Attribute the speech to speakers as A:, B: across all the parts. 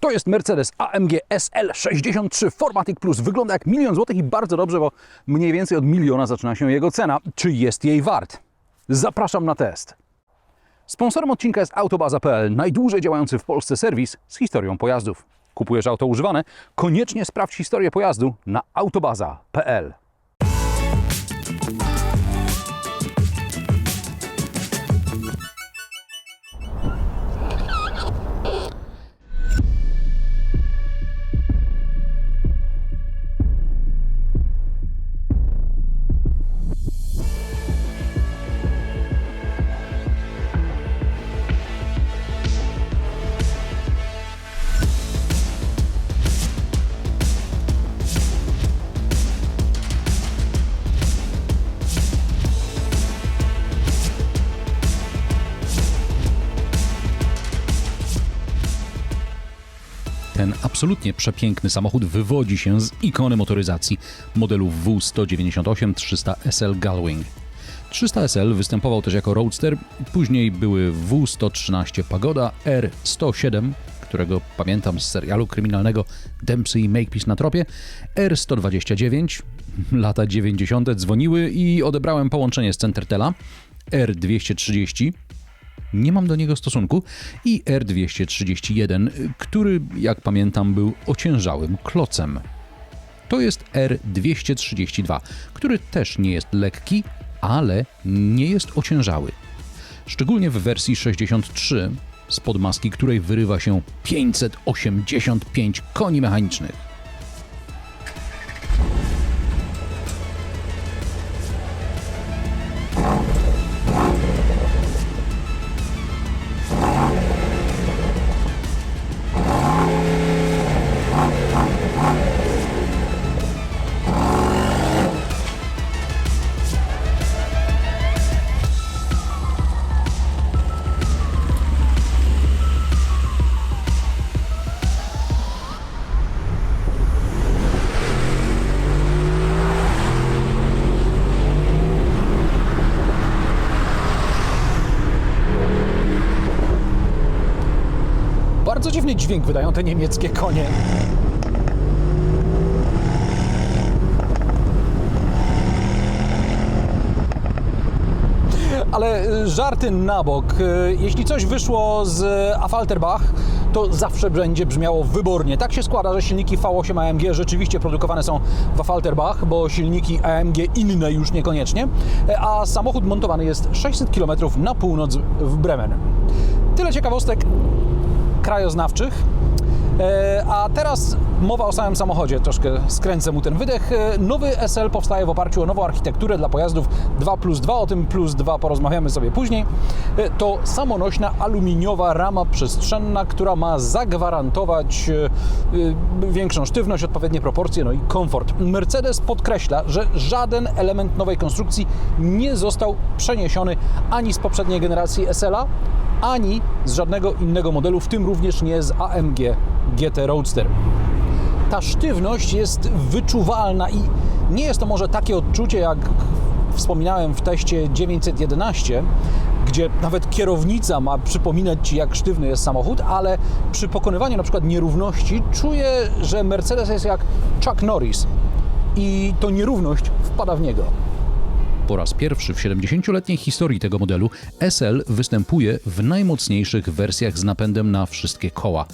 A: To jest Mercedes AMG SL63 Formatic Plus. Wygląda jak milion złotych i bardzo dobrze, bo mniej więcej od miliona zaczyna się jego cena. Czy jest jej wart? Zapraszam na test. Sponsorem odcinka jest Autobaza.pl, najdłużej działający w Polsce serwis z historią pojazdów. Kupujesz auto używane? Koniecznie sprawdź historię pojazdu na autobaza.pl. absolutnie przepiękny samochód wywodzi się z ikony motoryzacji modelu W198-300 SL Gullwing. 300 SL występował też jako roadster, później były W113 Pagoda, R107, którego pamiętam z serialu kryminalnego Dempsey i Makepeace na tropie, R129, lata 90. dzwoniły i odebrałem połączenie z Centertela, R230, nie mam do niego stosunku, i R231, który, jak pamiętam, był ociężałym klocem. To jest R232, który też nie jest lekki, ale nie jest ociężały. Szczególnie w wersji 63, spod maski której wyrywa się 585 koni mechanicznych. Dziwny dźwięk wydają te niemieckie konie. Ale y, żarty na bok. Y, Jeśli coś wyszło z Affalterbach, to zawsze będzie brzmiało wybornie. Tak się składa, że silniki V8 AMG rzeczywiście produkowane są w Affalterbach, bo silniki AMG inne już niekoniecznie, a samochód montowany jest 600 km na północ w Bremen. Tyle ciekawostek krajoznawczych. E, A teraz mowa o samym samochodzie, troszkę skręcę mu ten wydech. E, Nowy SL powstaje w oparciu o nową architekturę dla pojazdów 2 plus 2, o tym plus 2 porozmawiamy sobie później. E, To samonośna aluminiowa rama przestrzenna, która ma zagwarantować większą sztywność, odpowiednie proporcje, no i komfort. Mercedes podkreśla, że żaden element nowej konstrukcji nie został przeniesiony ani z poprzedniej generacji SL-a, ani z żadnego innego modelu, w tym również nie z AMG GT Roadster. Ta sztywność jest wyczuwalna i nie jest to może takie odczucie, jak wspominałem w teście 911, gdzie nawet kierownica ma przypominać Ci, jak sztywny jest samochód, ale przy pokonywaniu na przykład nierówności czuję, że Mercedes jest jak Chuck Norris i to nierówność wpada w niego. Po raz pierwszy w 70-letniej historii tego modelu SL występuje w najmocniejszych wersjach z napędem na wszystkie koła.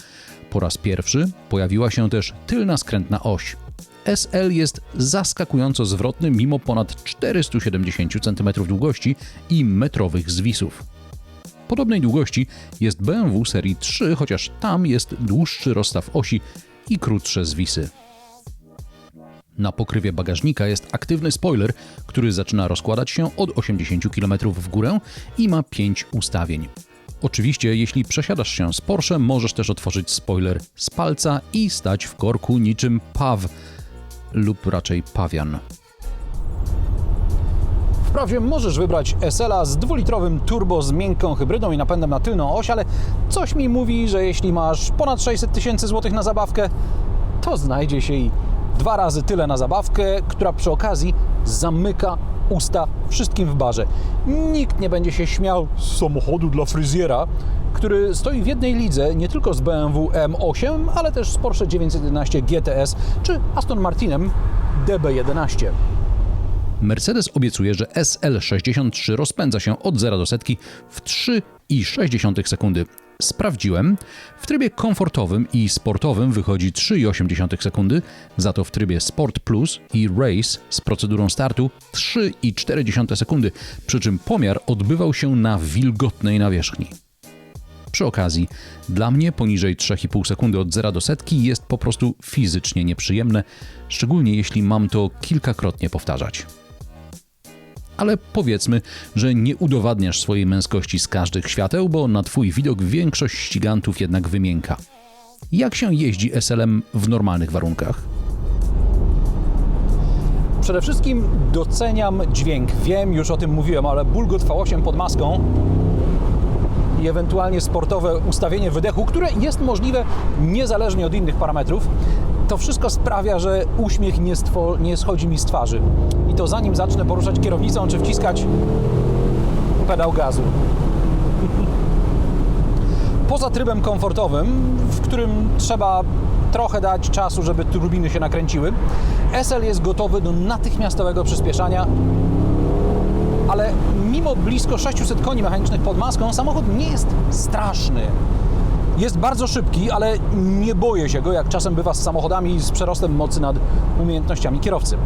A: Po raz pierwszy pojawiła się też tylna skrętna oś. SL jest zaskakująco zwrotny mimo ponad 470 cm długości i metrowych zwisów. Podobnej długości jest BMW serii 3, chociaż tam jest dłuższy rozstaw osi i krótsze zwisy. Na pokrywie bagażnika jest aktywny spoiler, który zaczyna rozkładać się od 80 km w górę i ma 5 ustawień. Oczywiście, jeśli przesiadasz się z Porsche, możesz też otworzyć spoiler z palca i stać w korku niczym paw lub raczej pawian. Wprawdzie możesz wybrać SL-a z dwulitrowym turbo z miękką hybrydą i napędem na tylną oś, ale coś mi mówi, że jeśli masz ponad 600 tysięcy złotych na zabawkę, to znajdzie się i dwa razy tyle na zabawkę, która przy okazji zamyka usta wszystkim w barze. Nikt nie będzie się śmiał z samochodu dla fryzjera, który stoi w jednej lidze nie tylko z BMW M8, ale też z Porsche 911 GTS czy Aston Martinem DB11. Mercedes obiecuje, że SL63 rozpędza się od 0 do setki w 3,6 sekundy. Sprawdziłem. W trybie komfortowym i sportowym wychodzi 3,8 sekundy, za to w trybie Sport Plus i Race z procedurą startu 3,4 sekundy, przy czym pomiar odbywał się na wilgotnej nawierzchni. Przy okazji, dla mnie poniżej 3,5 sekundy od 0 do setki jest po prostu fizycznie nieprzyjemne, szczególnie jeśli mam to kilkakrotnie powtarzać. Ale powiedzmy, że nie udowadniasz swojej męskości z każdych świateł, bo na twój widok większość ścigantów jednak wymięka. Jak się jeździ SL-em w normalnych warunkach? Przede wszystkim doceniam dźwięk. Wiem, już o tym mówiłem, ale bulgot V8 pod maską i ewentualnie sportowe ustawienie wydechu, które jest możliwe niezależnie od innych parametrów, to wszystko sprawia, że uśmiech nie, stwo- nie schodzi mi z twarzy. I to zanim zacznę poruszać kierownicą czy wciskać pedał gazu. Poza trybem komfortowym, w którym trzeba trochę dać czasu, żeby turbiny się nakręciły, SL jest gotowy do natychmiastowego przyspieszania ale mimo blisko 600 koni mechanicznych pod maską, samochód nie jest straszny. Jest bardzo szybki, ale nie boję się go, jak czasem bywa z samochodami z przerostem mocy nad umiejętnościami kierowcy.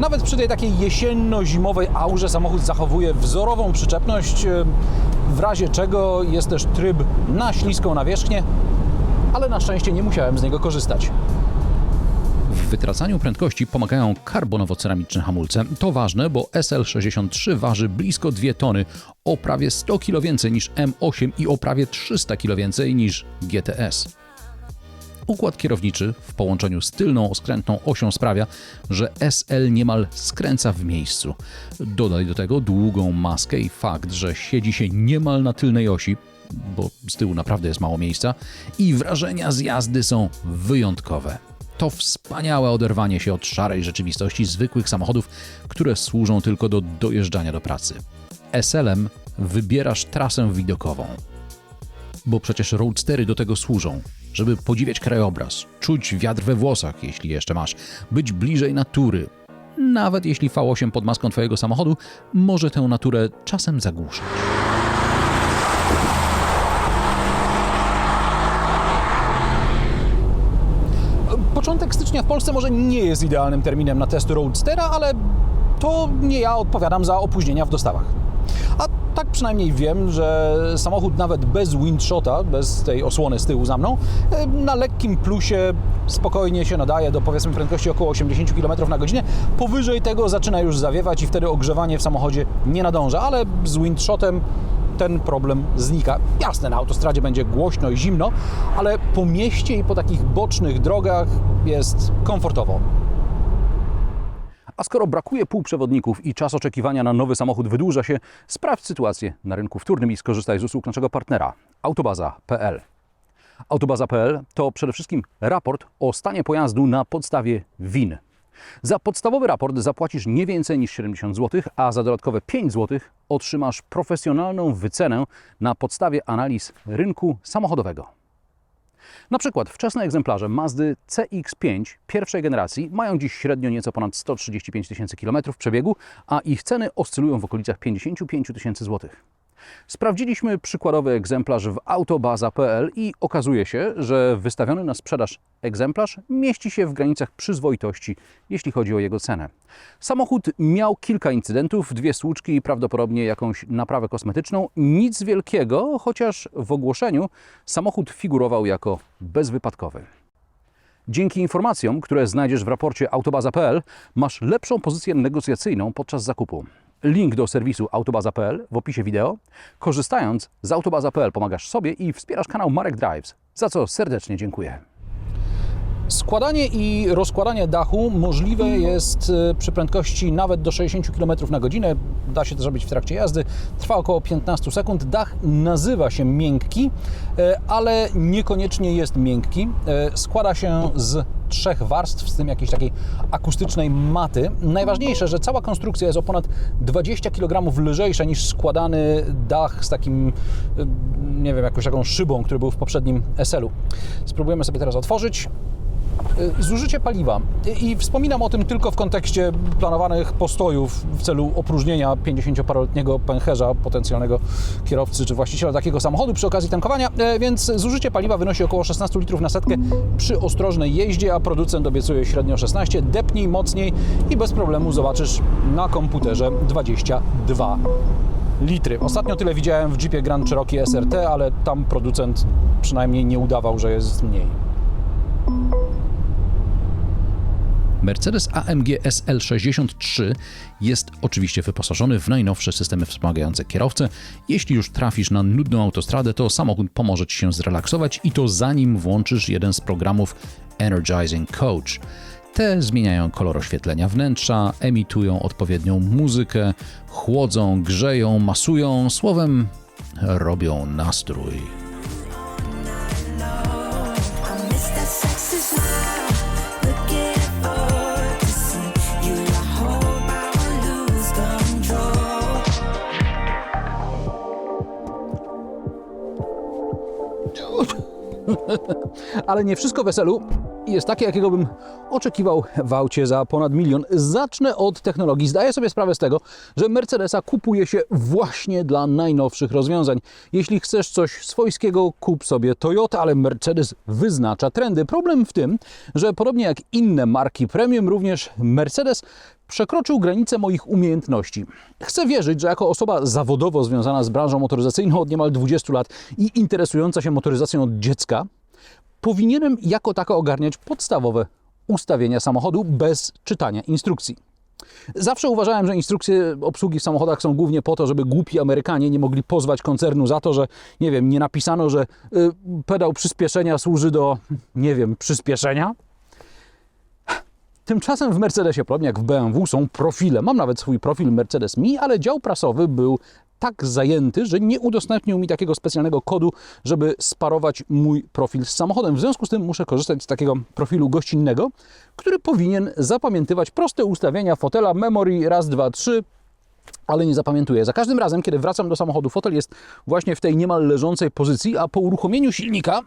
A: Nawet przy tej takiej jesienno-zimowej aurze samochód zachowuje wzorową przyczepność, w razie czego jest też tryb na śliską nawierzchnię, ale na szczęście nie musiałem z niego korzystać. W wytracaniu prędkości pomagają karbonowo-ceramiczne hamulce. To ważne, bo SL63 waży blisko 2 tony, o prawie 100 kg więcej niż M8 i o prawie 300 kg więcej niż GTS. Układ kierowniczy w połączeniu z tylną skrętną osią sprawia, że SL niemal skręca w miejscu. Dodaj do tego długą maskę i fakt, że siedzi się niemal na tylnej osi, bo z tyłu naprawdę jest mało miejsca, i wrażenia z jazdy są wyjątkowe. To wspaniałe oderwanie się od szarej rzeczywistości zwykłych samochodów, które służą tylko do dojeżdżania do pracy. SL-em wybierasz trasę widokową. Bo przecież roadstery do tego służą, żeby podziwiać krajobraz, czuć wiatr we włosach, jeśli jeszcze masz, być bliżej natury. Nawet jeśli V8 pod maską Twojego samochodu może tę naturę czasem zagłuszać. Stycznia w Polsce może nie jest idealnym terminem na test Roadstera, ale to nie ja odpowiadam za opóźnienia w dostawach. A tak przynajmniej wiem, że samochód nawet bez windshota, bez tej osłony z tyłu za mną, na lekkim plusie spokojnie się nadaje do powiedzmy prędkości około 80 km na godzinę. Powyżej tego zaczyna już zawiewać i wtedy ogrzewanie w samochodzie nie nadąża, ale z windshotem ten problem znika. Jasne, na autostradzie będzie głośno i zimno, ale po mieście i po takich bocznych drogach jest komfortowo. A skoro brakuje półprzewodników i czas oczekiwania na nowy samochód wydłuża się, sprawdź sytuację na rynku wtórnym i skorzystaj z usług naszego partnera autobaza.pl. Autobaza.pl to przede wszystkim raport o stanie pojazdu na podstawie WIN. Za podstawowy raport zapłacisz nie więcej niż 70 zł, a za dodatkowe 5 zł otrzymasz profesjonalną wycenę na podstawie analiz rynku samochodowego. Na przykład wczesne egzemplarze Mazdy CX-5 pierwszej generacji mają dziś średnio nieco ponad 135 tysięcy kilometrów przebiegu, a ich ceny oscylują w okolicach 55 tysięcy złotych. Sprawdziliśmy przykładowy egzemplarz w autobaza.pl i okazuje się, że wystawiony na sprzedaż egzemplarz mieści się w granicach przyzwoitości, jeśli chodzi o jego cenę. Samochód miał kilka incydentów, dwie słuczki i prawdopodobnie jakąś naprawę kosmetyczną. Nic wielkiego, chociaż w ogłoszeniu samochód figurował jako bezwypadkowy. Dzięki informacjom, które znajdziesz w raporcie autobaza.pl, masz lepszą pozycję negocjacyjną podczas zakupu. Link do serwisu autobaza.pl w opisie wideo. Korzystając z autobaza.pl pomagasz sobie i wspierasz kanał Marek Drives, za co serdecznie dziękuję. Składanie i rozkładanie dachu możliwe jest e, przy prędkości nawet do 60 km na godzinę. Da się to zrobić w trakcie jazdy. Trwa około 15 sekund. Dach nazywa się miękki, ale niekoniecznie jest miękki. E, Składa się z trzech warstw, z tym jakiejś takiej akustycznej maty. Najważniejsze, że cała konstrukcja jest o ponad 20 kg lżejsza niż składany dach z takim, e, nie wiem, jakąś taką szybą, który był w poprzednim SL-u. Spróbujemy sobie teraz otworzyć. Y, Zużycie paliwa. I wspominam o tym tylko w kontekście planowanych postojów w celu opróżnienia 50-paroletniego pęcherza potencjalnego kierowcy czy właściciela takiego samochodu przy okazji tankowania, E, więc zużycie paliwa wynosi około 16 litrów na setkę przy ostrożnej jeździe, a producent obiecuje średnio 16. Depnij mocniej i bez problemu zobaczysz na komputerze 22 litry. Ostatnio tyle widziałem w Jeepie Grand Cherokee SRT, ale tam producent przynajmniej nie udawał, że jest mniej.
B: Mercedes AMG SL63 jest oczywiście wyposażony w najnowsze systemy wspomagające kierowcę. Jeśli już trafisz na nudną autostradę, to samochód pomoże Ci się zrelaksować i to zanim włączysz jeden z programów Energizing Coach. Te zmieniają kolor oświetlenia wnętrza, emitują odpowiednią muzykę, chłodzą, grzeją, masują, słowem robią nastrój.
A: Ale nie wszystko weselu jest takie, jakiego bym oczekiwał w aucie za ponad milion. Zacznę od technologii. Zdaję sobie sprawę z tego, że Mercedesa kupuje się właśnie dla najnowszych rozwiązań. Jeśli chcesz coś swojskiego, kup sobie Toyota, ale Mercedes wyznacza trendy. Problem w tym, że podobnie jak inne marki premium, również Mercedes przekroczył granicę moich umiejętności. Chcę wierzyć, że jako osoba zawodowo związana z branżą motoryzacyjną od niemal 20 lat i interesująca się motoryzacją od dziecka, powinienem jako tako ogarniać podstawowe ustawienia samochodu bez czytania instrukcji. Zawsze uważałem, że instrukcje obsługi w samochodach są głównie po to, żeby głupi Amerykanie nie mogli pozwać koncernu za to, że nie wiem, nie napisano, że y, pedał przyspieszenia służy do, nie wiem, przyspieszenia. Tymczasem w Mercedesie, podobnie jak w BMW, są profile. Mam nawet swój profil Mercedes Mi, ale dział prasowy był tak zajęty, że nie udostępnił mi takiego specjalnego kodu, żeby sparować mój profil z samochodem. W związku z tym muszę korzystać z takiego profilu gościnnego, który powinien zapamiętywać proste ustawienia fotela, memory, raz, dwa, trzy, ale nie zapamiętuję. Za każdym razem, kiedy wracam do samochodu, fotel jest właśnie w tej niemal leżącej pozycji, a po uruchomieniu silnika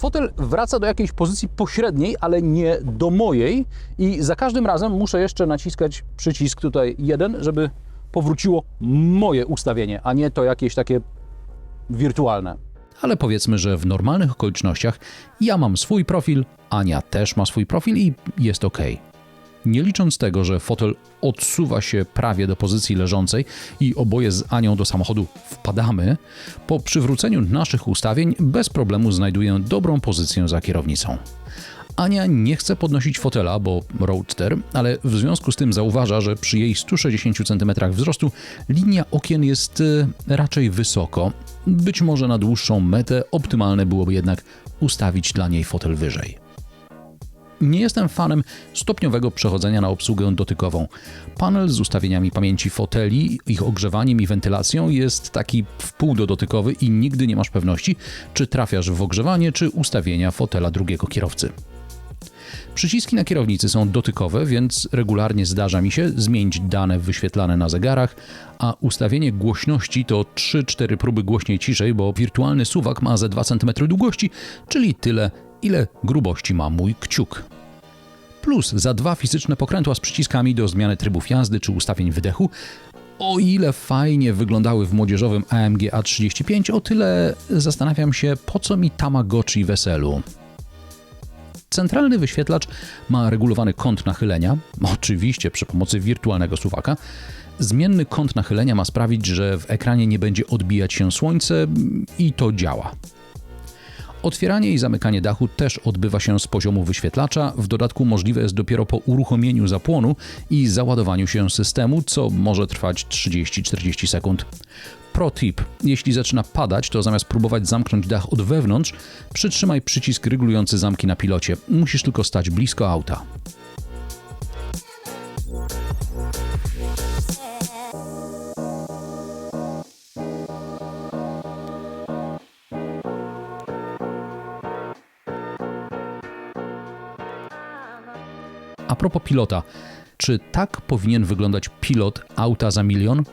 A: fotel wraca do jakiejś pozycji pośredniej, ale nie do mojej i za każdym razem muszę jeszcze naciskać przycisk tutaj jeden, żeby powróciło moje ustawienie, a nie to jakieś takie wirtualne.
B: ale powiedzmy, że w normalnych okolicznościach ja mam swój profil, Ania też ma swój profil i jest ok. Nie licząc tego, że fotel odsuwa się prawie do pozycji leżącej i oboje z Anią do samochodu wpadamy, po przywróceniu naszych ustawień bez problemu znajduję dobrą pozycję za kierownicą. Ania nie chce podnosić fotela, bo roadster, ale w związku z tym zauważa, że przy jej 160 cm wzrostu linia okien jest y, raczej wysoko. Być może na dłuższą metę optymalne byłoby jednak ustawić dla niej fotel wyżej. Nie jestem fanem stopniowego przechodzenia na obsługę dotykową. Panel z ustawieniami pamięci foteli, ich ogrzewaniem i wentylacją jest taki wpół do dotykowy i nigdy nie masz pewności, czy trafiasz w ogrzewanie, czy ustawienia fotela drugiego kierowcy. Przyciski na kierownicy są dotykowe, więc regularnie zdarza mi się zmienić dane wyświetlane na zegarach, a ustawienie głośności to 3-4 próby głośniej ciszej, bo wirtualny suwak ma ze 2 cm długości, czyli tyle, ile grubości ma mój kciuk. Plus za dwa fizyczne pokrętła z przyciskami do zmiany trybów jazdy czy ustawień wydechu. O ile fajnie wyglądały w młodzieżowym AMG A35, o tyle zastanawiam się, po co mi Tamagotchi weselu. Centralny wyświetlacz ma regulowany kąt nachylenia, oczywiście przy pomocy wirtualnego suwaka. Zmienny kąt nachylenia ma sprawić, że w ekranie nie będzie odbijać się słońce i to działa. Otwieranie i zamykanie dachu też odbywa się z poziomu wyświetlacza, w dodatku możliwe jest dopiero po uruchomieniu zapłonu i załadowaniu się systemu, co może trwać 30-40 sekund.
A: Pro tip. Jeśli zaczyna padać, to zamiast próbować zamknąć dach od wewnątrz, przytrzymaj przycisk regulujący zamki na pilocie. Musisz tylko stać blisko auta. A propos pilota, czy tak powinien wyglądać pilot auta za milion?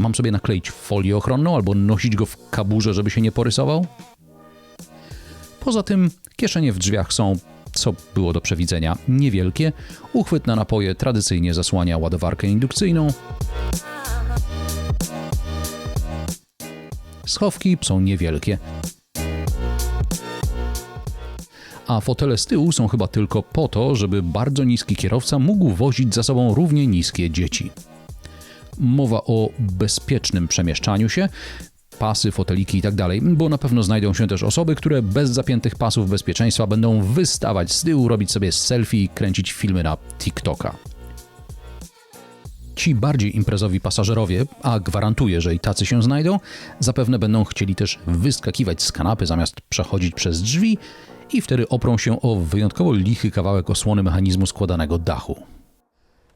A: Mam sobie nakleić folię ochronną albo nosić go w kaburze, żeby się nie porysował? Poza tym kieszenie w drzwiach są, co było do przewidzenia, niewielkie. Uchwyt na napoje tradycyjnie zasłania ładowarkę indukcyjną. Schowki są niewielkie. A fotele z tyłu są chyba tylko po to, żeby bardzo niski kierowca mógł wozić za sobą równie niskie dzieci. Mowa o bezpiecznym przemieszczaniu się, pasy, foteliki i tak bo na pewno znajdą się też osoby, które bez zapiętych pasów bezpieczeństwa będą wystawać z tyłu, robić sobie selfie i kręcić filmy na TikToka. Ci bardziej imprezowi pasażerowie, a gwarantuję, że i tacy się znajdą, zapewne będą chcieli też wyskakiwać z kanapy zamiast przechodzić przez drzwi i wtedy oprą się o wyjątkowo lichy kawałek osłony mechanizmu składanego dachu.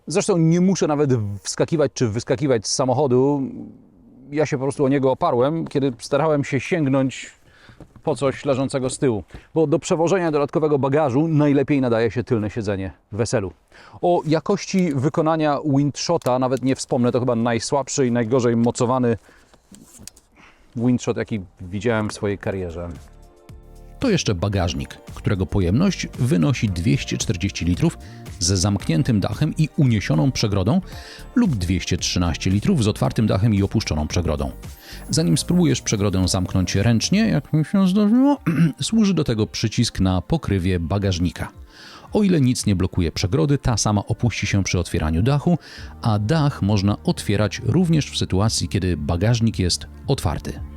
C: Zresztą nie muszę nawet wskakiwać czy wyskakiwać z samochodu. Ja się po prostu o niego oparłem, kiedy starałem się sięgnąć po coś leżącego z tyłu. Bo do przewożenia dodatkowego bagażu najlepiej nadaje się tylne siedzenie w weselu. O jakości wykonania windshota nawet nie wspomnę, to chyba najsłabszy i najgorzej mocowany windshot, jaki widziałem w swojej karierze.
A: To jeszcze bagażnik, którego pojemność wynosi 240 litrów z zamkniętym dachem i uniesioną przegrodą lub 213 litrów z otwartym dachem i opuszczoną przegrodą. Zanim spróbujesz przegrodę zamknąć ręcznie, jak mi się zdarzyło, służy do tego przycisk na pokrywie bagażnika. O ile nic nie blokuje przegrody, ta sama opuści się przy otwieraniu dachu, a dach można otwierać również w sytuacji, kiedy bagażnik jest otwarty.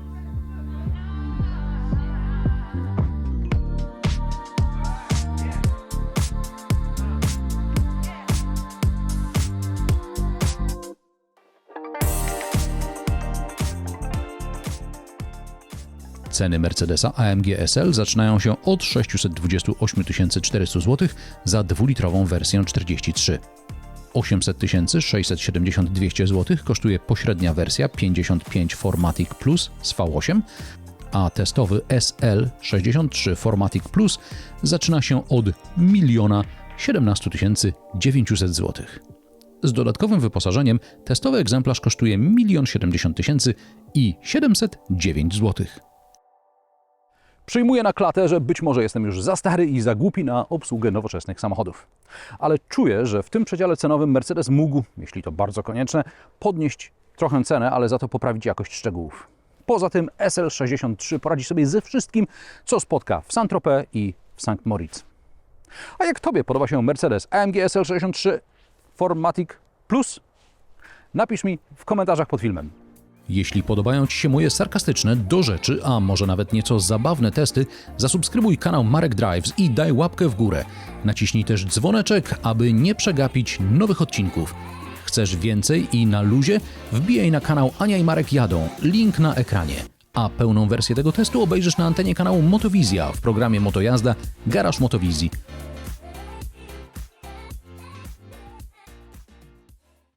A: Ceny Mercedesa AMG SL zaczynają się od 628 400 zł za dwulitrową wersję 43. 800 670 200 zł kosztuje pośrednia wersja 55 Formatic Plus z V8, a testowy SL63 Formatic Plus zaczyna się od 1 17 900 zł. Z dodatkowym wyposażeniem testowy egzemplarz kosztuje 1 70 000 i 709 zł.
C: Przyjmuję na klatę, że być może jestem już za stary i za głupi na obsługę nowoczesnych samochodów. Ale czuję, że w tym przedziale cenowym Mercedes mógł, jeśli to bardzo konieczne, podnieść trochę cenę, ale za to poprawić jakość szczegółów. Poza tym SL63 poradzi sobie ze wszystkim, co spotka w Saint-Tropez i w St. Moritz. A jak Tobie podoba się Mercedes AMG SL63 Formatic Plus? Napisz mi w komentarzach pod filmem.
A: Jeśli podobają Ci się moje sarkastyczne, do rzeczy, a może nawet nieco zabawne testy, zasubskrybuj kanał Marek Drives i daj łapkę w górę. Naciśnij też dzwoneczek, aby nie przegapić nowych odcinków. Chcesz więcej i na luzie? Wbijaj na kanał Ania i Marek jadą, link na ekranie. A pełną wersję tego testu obejrzysz na antenie kanału Motowizja w programie Motojazda Garaż Motowizji.